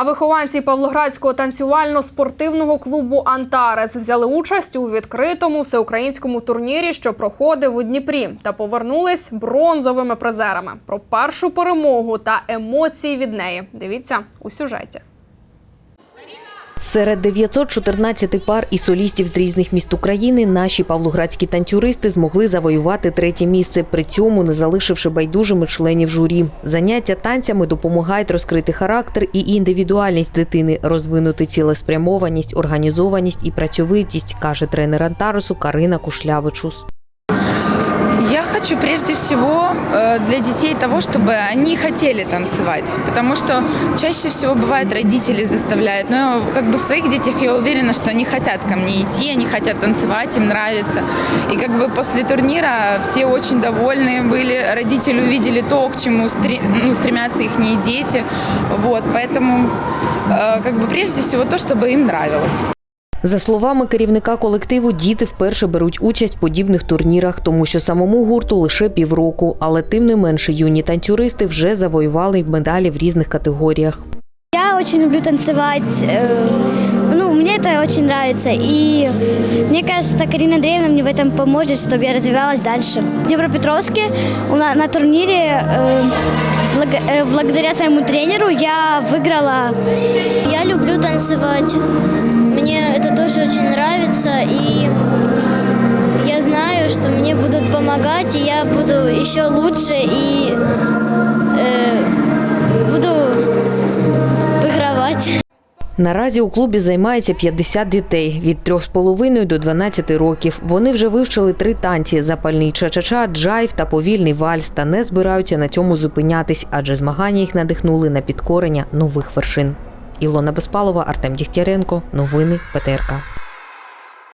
А вихованці Павлоградського танцювально-спортивного клубу Антарес взяли участь у відкритому всеукраїнському турнірі, що проходив у Дніпрі, та повернулись бронзовими призерами. Про першу перемогу та емоції від неї. Дивіться у сюжеті. Серед 914 пар і солістів з різних міст України наші павлоградські танцюристи змогли завоювати третє місце, при цьому не залишивши байдужими членів журі. Заняття танцями допомагають розкрити характер і індивідуальність дитини, розвинути цілеспрямованість, організованість і працьовитість, каже тренер Антаресу Карина Кушлявичус. Я хочу прежде всего э, для детей того, чтобы они хотели танцевать, потому что чаще всего бывает родители заставляют, но как бы в своих детях я уверена, что они хотят ко мне идти, они хотят танцевать, им нравится. И как бы после турнира все очень довольны были, родители увидели то, к чему стре- ну, стремятся их дети, вот, поэтому э, как бы прежде всего то, чтобы им нравилось. За словами керівника колективу, діти вперше беруть участь в подібних турнірах, тому що самому гурту лише півроку, але тим не менше юні танцюристи вже завоювали медалі в різних категоріях. Я очень люблю танцевать. э, Ну, мне это очень нравится. И мне кажется, Карина Андреевна мне в этом поможет, чтобы я развивалась дальше. В Днепропетровске у на, на турнире э, благ- э, благодаря своему тренеру я выиграла. Я люблю танцевать. Мне это тоже очень нравится. И я знаю, что мне будут помогать, и я буду еще лучше и э, буду выигрывать. Наразі у клубі займається 50 дітей від 3,5 до 12 років. Вони вже вивчили три танці: запальний ча-ча-ча, джайв та повільний вальс. Та не збираються на цьому зупинятись, адже змагання їх надихнули на підкорення нових вершин. Ілона Безпалова, Артем Дігтяренко. Новини ПТРК.